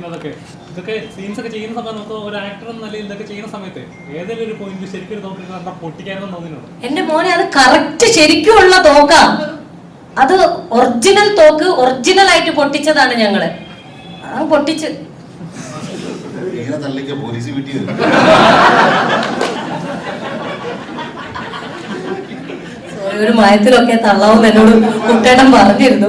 ചെയ്യുന്നതൊക്കെ. ഇതൊക്കെ സീൻസ് ഒക്കെ ചെയ്യുന്ന സമയത്ത് നമുക്ക് ഒരു ആക്ടർ എന്ന നിലയിൽ ഇതൊക്കെ ചെയ്യുന്ന സമയത്ത് ഏതെങ്കിലും ഒരു പോയിന്റ് ശരിക്കും ഒരു തോക്കി കണ്ടാൽ പൊട്ടിക്കാനെന്ന് തോന്നിയിട്ടുണ്ട്? എന്റെ മോനെ അത് കറക്റ്റ് ശരിക്കും ഉള്ള തോക്ക. അത് ഒറിജിനൽ തോക്ക് ഒറിജിനൽ ആയിട്ട് പൊട്ടിച്ചതാണ് ഞങ്ങൾ. ആ പൊട്ടിച്ച്. പോലീസ് വീട്ടിൽ ഒരു മയത്തിലൊക്കെ തള്ളാവും എന്നോട് കുട്ടേട്ടൻ പറഞ്ഞിരുന്നു.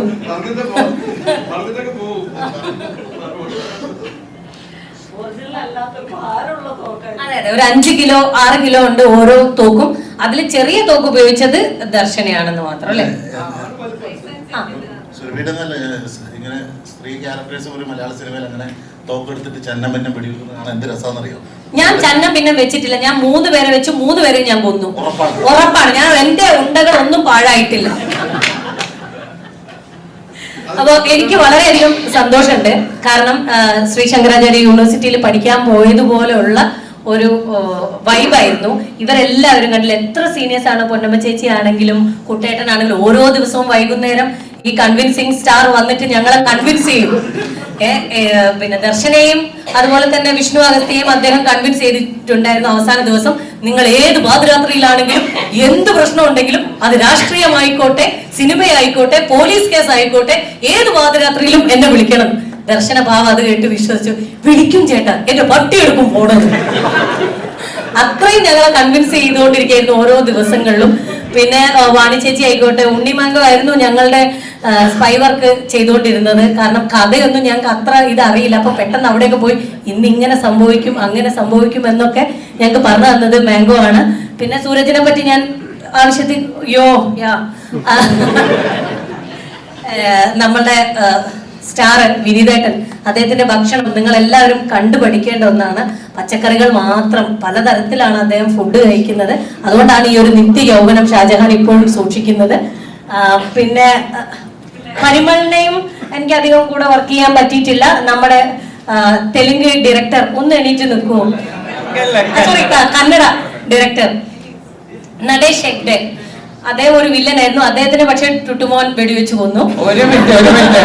അതെ അതെ. ഒരു അഞ്ച് കിലോ ആറ് കിലോ ഉണ്ട് ഓരോ തോക്കും. അതിൽ ചെറിയ തോക്ക് ഉപയോഗിച്ചത് ദർശനയാണെന്ന് മാത്രം അല്ലേ? ഇങ്ങനെ സ്ത്രീ ക്യാരക്ടേഴ്സ് ഒരു മലയാള സിനിമയിൽ അങ്ങനെ തോക്കെടുത്തിട്ട് ചെന്നമന്നം പിടിക്കുന്നതാണ് എന്ത് രസമാണെന്നറിയോ ഞാൻ ചന്ന പിന്നെ വെച്ചിട്ടില്ല. ഞാൻ മൂന്ന് പേരെ വെച്ച് മൂന്ന് പേരെ ഞാൻ കൊന്നു. ഉറപ്പാണ്. ഉറപ്പാണ്. ഞാൻ എന്റെ ഉണ്ടകൾ ഒന്നും പാഴായിട്ടില്ല. അപ്പൊ എനിക്ക് വളരെയധികം സന്തോഷമുണ്ട്. കാരണം ശ്രീ ശങ്കരാചാര്യ യൂണിവേഴ്സിറ്റിയിൽ പഠിക്കാൻ പോയതുപോലെയുള്ള ഒരു വൈബായിരുന്നു. ഇവരെല്ലാവരും കണ്ടില്ല എത്ര സീനിയേഴ്സ് ആണ് പൊന്നമ്മ ചേച്ചി ആണെങ്കിലും കുട്ടേട്ടനാണെങ്കിലും ഓരോ ദിവസവും വൈകുന്നേരം ഈ കൺവിൻസിങ് സ്റ്റാർ വന്നിട്ട് ഞങ്ങളെ കൺവിൻസ് ചെയ്യും പിന്നെ ദർശനയും അതുപോലെ തന്നെ വിഷ്ണു അഗസ്തിയെയും അദ്ദേഹം കൺവിൻസ് ചെയ്തിട്ടുണ്ടായിരുന്നു അവസാന ദിവസം നിങ്ങൾ ഏത് പാതിരാത്രിയിലാണെങ്കിലും എന്ത് പ്രശ്നം ഉണ്ടെങ്കിലും അത് രാഷ്ട്രീയമായിക്കോട്ടെ സിനിമയായിക്കോട്ടെ പോലീസ് കേസ് ആയിക്കോട്ടെ ഏത് പാതിരാത്രിയിലും എന്നെ വിളിക്കണം. ദർശന ഭാവം അത് കേട്ട് വിശ്വസിച്ചു. വിളിക്കും ചേട്ടാ എന്റെ പട്ടി എടുക്കും പോണത് അത്രയും ഞങ്ങളെ കൺവിൻസ് ചെയ്തുകൊണ്ടിരിക്കുകയായിരുന്നു ഓരോ ദിവസങ്ങളിലും. പിന്നെ വാണി ചേച്ചി ആയിക്കോട്ടെ ഉണ്ണിമാങ്കോ ആയിരുന്നു ഞങ്ങളുടെ സ്പൈ വർക്ക് ചെയ്തുകൊണ്ടിരുന്നത്. കാരണം കഥയൊന്നും ഞങ്ങൾക്ക് അത്ര ഇത് അറിയില്ല അപ്പൊ പെട്ടെന്ന് അവിടെയൊക്കെ പോയി ഇന്ന് ഇങ്ങനെ സംഭവിക്കും അങ്ങനെ സംഭവിക്കും എന്നൊക്കെ ഞങ്ങൾക്ക് പറഞ്ഞു തന്നത് മാംഗോ ആണ്. പിന്നെ സൂരജിനെ പറ്റി ഞാൻ ആവശ്യത്തിൽ യോ യാ. നമ്മളുടെ സ്റ്റാർ വിനീതേട്ടൻ അദ്ദേഹത്തിന്റെ ഭക്ഷണം നിങ്ങൾ എല്ലാവരും കണ്ടു പഠിക്കേണ്ട ഒന്നാണ്. പച്ചക്കറികൾ മാത്രം പലതരത്തിലാണ് അദ്ദേഹം ഫുഡ് കഴിക്കുന്നത്. അതുകൊണ്ടാണ് ഈ ഒരു നിത്യ യൗവനം ഷാജഹാൻ ഇപ്പോഴും സൂക്ഷിക്കുന്നത്. പിന്നെ പരിമളിനെയും എനിക്ക് അധികം കൂടെ വർക്ക് ചെയ്യാൻ പറ്റിയിട്ടില്ല. നമ്മുടെ തെലുങ്ക് ഡയറക്ടർ ഒന്ന് എണീറ്റ് നിൽക്കുമോ? Sorry Kannada director Natesh Hegde. അദ്ദേഹം ഒരു വില്ലൻ ആയിരുന്നു. അദ്ദേഹത്തിന് പക്ഷെ ടുട്ടുമോൻ വെടിവെച്ച് കൊന്നു. ഒരു മിനിറ്റ് ഒരു മിനിറ്റ്.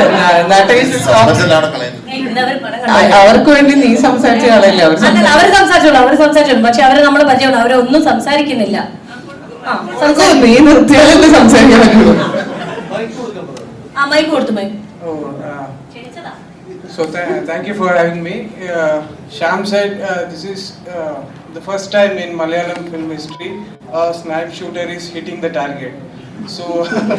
അവർക്ക് വേണ്ടി നീ സംസാരിച്ചു കളയില്ല? അവർ സംസാരിച്ചോളൂ അവർ സംസാരിച്ചോളൂ. പക്ഷെ അവർ നമ്മളെ പരിചയമുള്ളൂ അവരെ ഒന്നും സംസാരിക്കുന്നില്ല. നീ നിർത്തിയാലല്ലേ സംസാരിക്കാൻ പറ്റുള്ളൂ ആ മൈക്ക് കൊടുത്തു mike so th- thank you for having me. Uh, Sham said uh, this is uh, the first time in Malayalam film history. a snipe shooter is hitting the target. So I'm,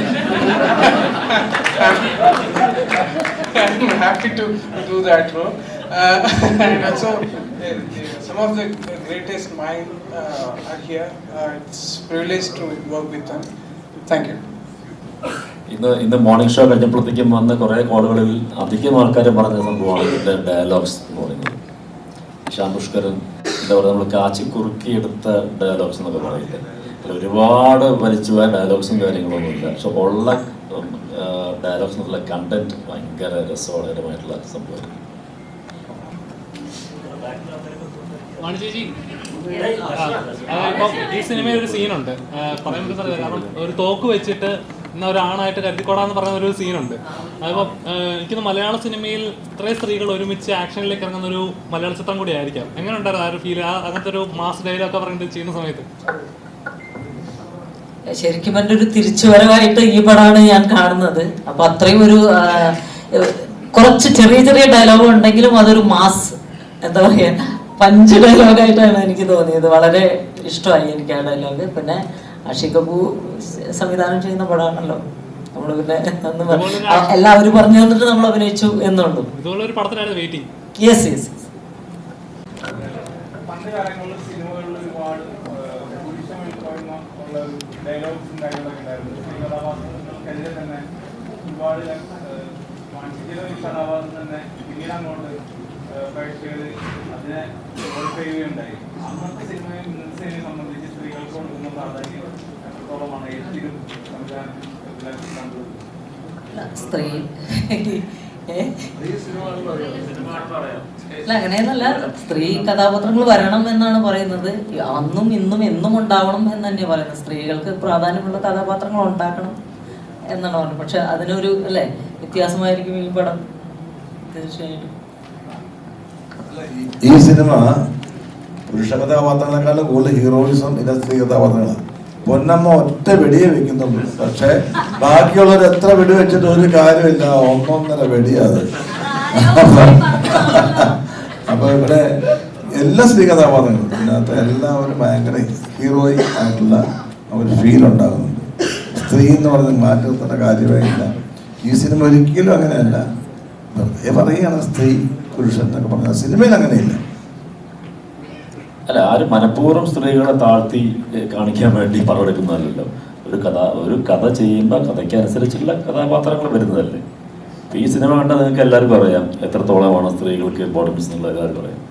I'm happy to do that role. Uh, and also, uh, some of the greatest minds uh, are here. Uh, it's privilege to work with them. Thank you. ഇന്ന് ഇന്ന് morning show കഴിഞ്ഞപ്പോഴത്തേക്കും വന്ന കുറേ കോളുകളിൽ അധികം ആൾക്കാർ പറഞ്ഞ സംഭവമാണ് ഇതിൻ്റെ ഡയലോഗ്സ് എന്ന് പറയുന്നത് ശ്യാം പുഷ്കരൻ എന്താ പറയുക നമ്മൾ കാച്ചി കുറുക്കിയെടുത്ത ഡയലോഗ്സ് എന്നൊക്കെ പറയില്ലേ? ഒരുപാട് വലിച്ചു പോയ ഡയലോഗ്സും കാര്യങ്ങളൊന്നുമില്ല പക്ഷെ ഉള്ള ഡയലോഗ്സ് എന്നുള്ള കണ്ടന്റ് ഭയങ്കര രസകരമായിട്ടുള്ള സംഭവം ഈ സിനിമയിൽ ഒരു സീനുണ്ട് പറയാൻ പറ്റുന്ന കാരണം ഒരു തോക്ക് വെച്ചിട്ട് എന്നാ ഒരാണായിട്ട് കരുതിക്കോടാന്ന് പറയുന്ന ഒരു സീനുണ്ട്. അതിപ്പോ എനിക്ക് മലയാള സിനിമയിൽ ഇത്രയും സ്ത്രീകൾ ഒരുമിച്ച് ആക്ഷനിലേക്ക് ഇറങ്ങുന്ന ഒരു മലയാള ചിത്രം കൂടി ആയിരിക്കാം. എങ്ങനെ ഉണ്ടായിരുന്നു ആ ഒരു ഫീൽ അങ്ങനത്തെ ഒരു മാസ് ഡയലോഗ് പറഞ്ഞിട്ട് ചെയ്യുന്ന സമയത്ത്? ശരിക്കും എന്റെ ഒരു തിരിച്ചുവരവായിട്ട് ഈ പടമാണ് ഞാൻ കാണുന്നത്. അപ്പൊ അത്രയും ഒരു കുറച്ച് ചെറിയ ചെറിയ ഡയലോഗ് ഉണ്ടെങ്കിലും അതൊരു മാസ് എന്താ പറയാ പഞ്ച് ഡയലോഗായിട്ടാണ് എനിക്ക് തോന്നിയത്. വളരെ ഇഷ്ടമായി എനിക്ക് ആ ഡയലോഗ് പിന്നെ ആഷി കപൂർ സംവിധാനം ചെയ്യുന്ന പടമാണല്ലോ. നമ്മൾ പിന്നെ എല്ലാവരും പറഞ്ഞു തന്നിട്ട് നമ്മൾ അഭിനയിച്ചു എന്നുള്ളൂ. യെസ് യെസ് അതിനെ ചെയ്യുകയുണ്ടായി. അന്നത്തെ സിനിമയും ഇന്നത്തെ സിനിമയെ സംബന്ധിച്ച് സ്ത്രീകൾക്ക് കൊടുക്കുന്ന പ്രാധാന്യം എത്രത്തോളമാണ് കണ്ടത് സ്ത്രീ? അല്ല അങ്ങനെയൊന്നല്ല. സ്ത്രീ കഥാപാത്രങ്ങൾ വരണം എന്നാണ് പറയുന്നത്. അന്നും ഇന്നും എന്നും ഉണ്ടാവണം എന്ന് തന്നെയാണ് പറയുന്നത്. സ്ത്രീകൾക്ക് പ്രാധാന്യമുള്ള കഥാപാത്രങ്ങൾ ഉണ്ടാക്കണം എന്നാണ് പറഞ്ഞത്. പക്ഷെ അതിനൊരു അല്ലേ വ്യത്യാസമായിരിക്കും ഈ പടം. തീർച്ചയായിട്ടും. ഈ സിനിമ പുരുഷ കഥാപാത്രങ്ങളെക്കാളും കൂടുതൽ ഹീറോയിസം ഇല്ല സ്ത്രീ കഥാപാത്രങ്ങളാണ്. പൊന്നമ്മ ഒറ്റ വെടിയെ വെക്കുന്നുള്ളൂ. പക്ഷെ ബാക്കിയുള്ളവർ എത്ര വെടി വെച്ചിട്ട് ഒരു കാര്യമില്ല. ഒന്നൊന്നര വെടിയത് അപ്പൊ ഇവിടെ എല്ലാ സ്ത്രീ കഥാപാത്രങ്ങളും ഇതിനകത്ത് എല്ലാവരും ഭയങ്കര ഹീറോയിക് ആയിട്ടുള്ള ഒരു ഫീൽ ഉണ്ടാകുന്നുണ്ട്. സ്ത്രീ എന്ന് പറഞ്ഞ മാറ്റി കാര്യമേ ഇല്ല. ഈ സിനിമ ഒരിക്കലും അങ്ങനെയല്ല. വെറുതെ പറയുകയാണ് സ്ത്രീ പുരുഷൻ എന്നൊക്കെ പറഞ്ഞ സിനിമയിൽ അങ്ങനെയില്ല. അല്ല ആരും മനഃപൂർവം സ്ത്രീകളെ താഴ്ത്തി കാണിക്കാൻ വേണ്ടി പടമെടുക്കുന്നതല്ലല്ലോ. ഒരു കഥ ഒരു കഥ ചെയ്യുമ്പോൾ കഥയ്ക്കനുസരിച്ചുള്ള കഥാപാത്രങ്ങൾ വരുന്നതല്ലേ. ഈ സിനിമ കണ്ടാൽ നിങ്ങൾക്ക് എല്ലാവർക്കും അറിയാം എത്രത്തോളമാണ് സ്ത്രീകൾക്ക് ഇമ്പോർട്ടൻസ് എന്നുള്ള എല്ലാവർക്കും അറിയാം.